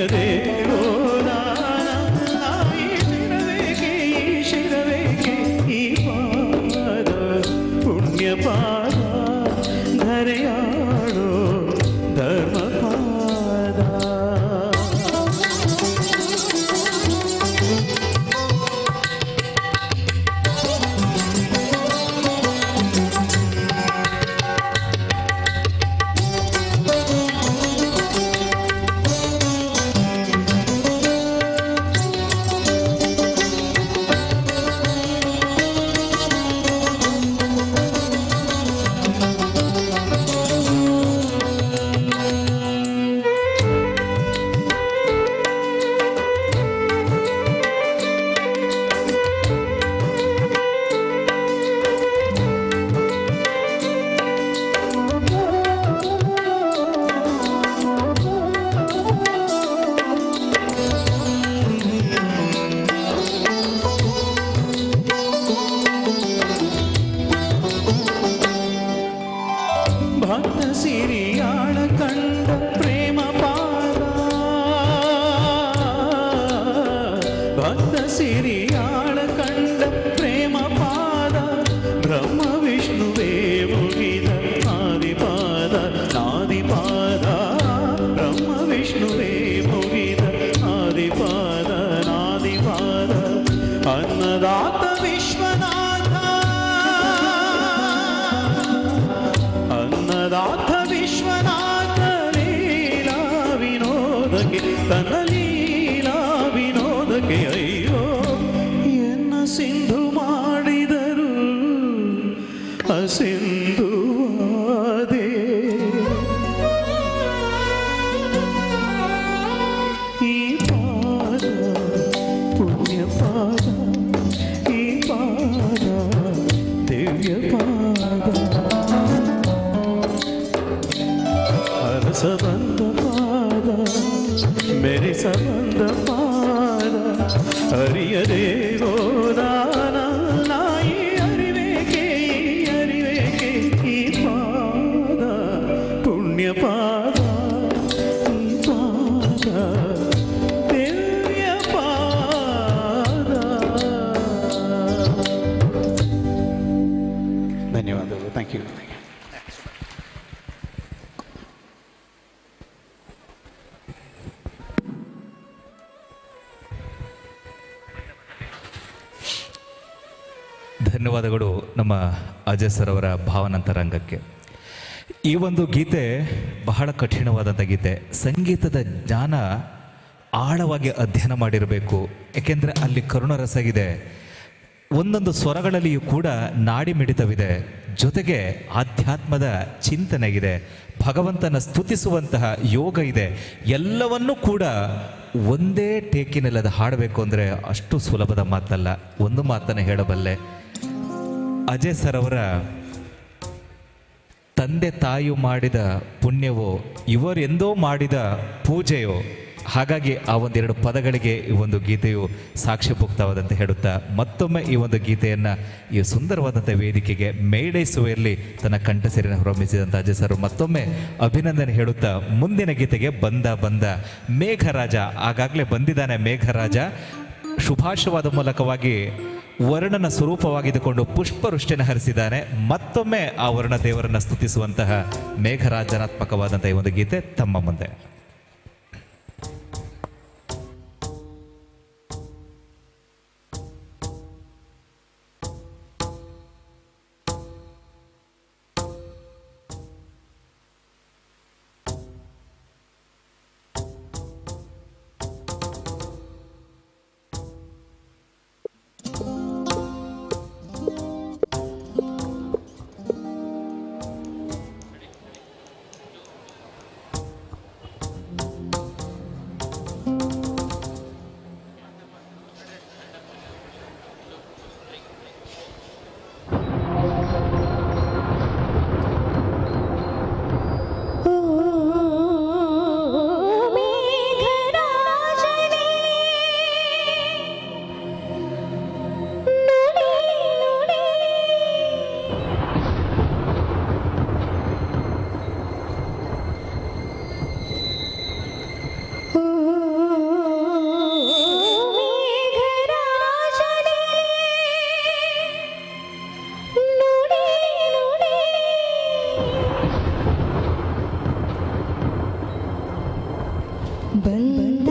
ധന്യതേ ವಿನೋದಕ್ಕೆ ತನ್ನ ಲೀಲಾ ವಿನೋದಕ್ಕೆ ಅಯ್ಯೋ ಎನ್ನ ಸಿಂಧು ಮಾಡಿದರು ಅಸಿಂಧು ಆದೆ. ಈ ಪಾದ ಪುಣ್ಯ ಪಾದ ಈ ಪಾದ ದಿವ್ಯ ಪಾದ ಹರಸ ಧನ್ಯವಾದಗಳು ನಮ್ಮ ಅಜಯ್ ಸರ್ ಅವರ ಭಾವನಾಂತರಂಗಕ್ಕೆ. ಈ ಒಂದು ಗೀತೆ ಬಹಳ ಕಠಿಣವಾದಂಥ ಗೀತೆ. ಸಂಗೀತದ ಜ್ಞಾನ ಆಳವಾಗಿ ಅಧ್ಯಯನ ಮಾಡಿರಬೇಕು. ಏಕೆಂದರೆ ಅಲ್ಲಿ ಕರುಣರಸಗಿದೆ ಒಂದೊಂದು ಸ್ವರಗಳಲ್ಲಿಯೂ ಕೂಡ ನಾಡಿ ಮಿಡಿತವಿದೆ. ಜೊತೆಗೆ ಆಧ್ಯಾತ್ಮದ ಚಿಂತನೆಗಿದೆ. ಭಗವಂತನ ಸ್ತುತಿಸುವಂತಹ ಯೋಗ ಇದೆ. ಎಲ್ಲವನ್ನೂ ಕೂಡ ಒಂದೇ ಟೇಕಿನಲ್ಲಿ ಅದು ಹಾಡಬೇಕು ಅಂದರೆ ಅಷ್ಟು ಸುಲಭದ ಮಾತಲ್ಲ. ಒಂದು ಮಾತನ್ನು ಹೇಳಬಲ್ಲೆ. ಅಜಯ್ ಸರ್ ಅವರ ತಂದೆ ತಾಯಿ ಮಾಡಿದ ಪುಣ್ಯವೋ ಇವರೆಂದೋ ಮಾಡಿದ ಪೂಜೆಯೋ, ಹಾಗಾಗಿ ಆ ಒಂದೆರಡು ಪದಗಳಿಗೆ ಈ ಒಂದು ಗೀತೆಯು ಸಾಕ್ಷ್ಯಭುಕ್ತವಾದಂತೆ ಹೇಳುತ್ತಾ, ಮತ್ತೊಮ್ಮೆ ಈ ಒಂದು ಗೀತೆಯನ್ನು ಈ ಸುಂದರವಾದಂಥ ವೇದಿಕೆಗೆ ಮೇಳೈಸುವಲ್ಲಿ ತನ್ನ ಕಂಠಸಿರಿನ ಹೊರಮಿಸಿದಂಥ ಅಜಯ್ ಸರ್ ಮತ್ತೊಮ್ಮೆ ಅಭಿನಂದನೆ ಹೇಳುತ್ತಾ, ಮುಂದಿನ ಗೀತೆಗೆ ಬಂದ ಬಂದ ಮೇಘರಾಜ, ಆಗಾಗಲೇ ಬಂದಿದ್ದಾನೆ ಮೇಘರಾಜ ಶುಭಾಶವಾದ ಮೂಲಕವಾಗಿ ವರ್ಣನ ಸ್ವರೂಪವಾಗಿದ್ದುಕೊಂಡು ಪುಷ್ಪವೃಷ್ಟಿಯನ್ನು ಹರಿಸಿದ್ದಾನೆ. ಮತ್ತೊಮ್ಮೆ ಆ ವರ್ಣ ದೇವರನ್ನು ಸ್ತುತಿಸುವಂತಹ ಮೇಘರಾಜನಾತ್ಮಕವಾದಂತಹ ಈ ಒಂದು ಗೀತೆ ತಮ್ಮ ಮುಂದೆ. 本。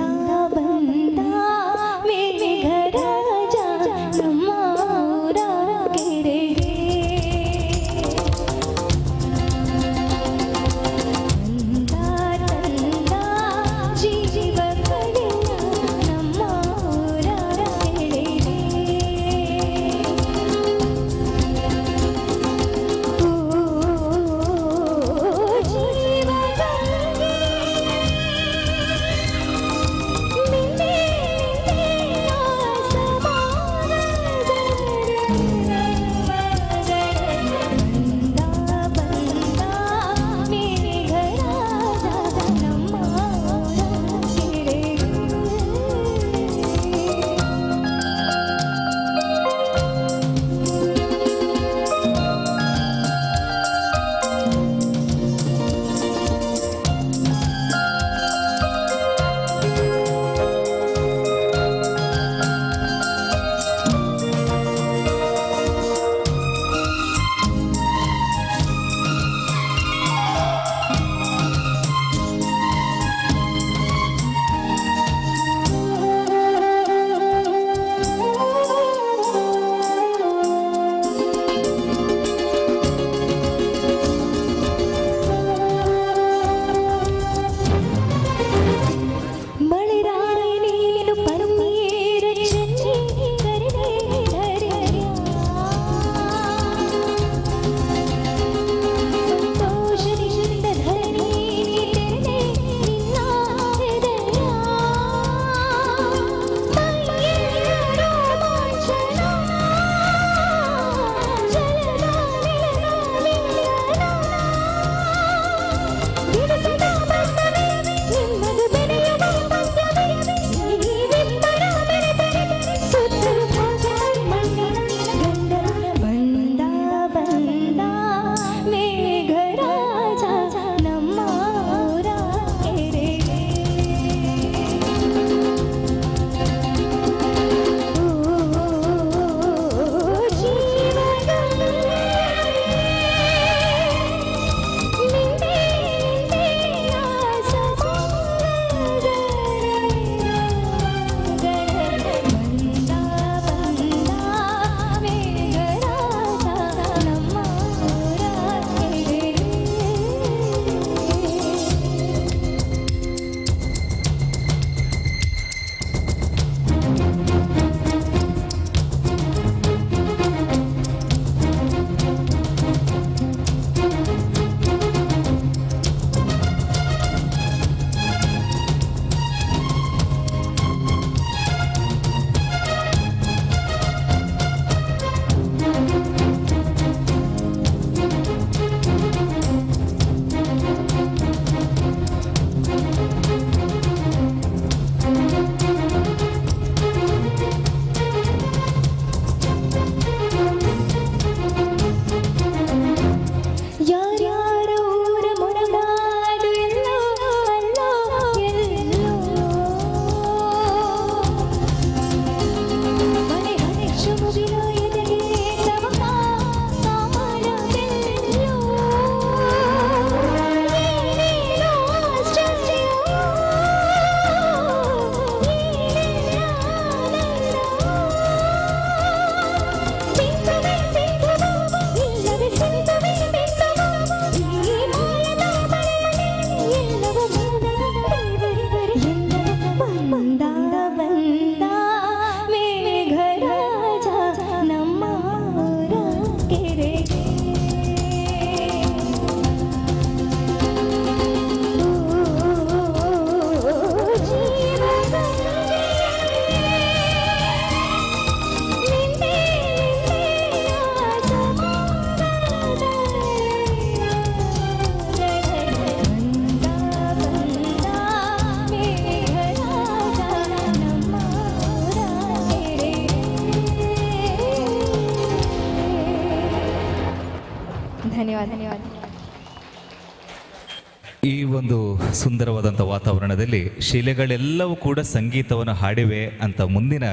ಸುಂದರವಾದಂಥ ವಾತಾವರಣದಲ್ಲಿ ಶಿಲೆಗಳೆಲ್ಲವೂ ಕೂಡ ಸಂಗೀತವನ್ನು ಹಾಡಿವೆ ಅಂತ ಮುಂದಿನ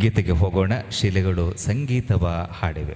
ಗೀತೆಗೆ ಹೋಗೋಣ. ಶಿಲೆಗಳು ಸಂಗೀತವ ಹಾಡಿವೆ.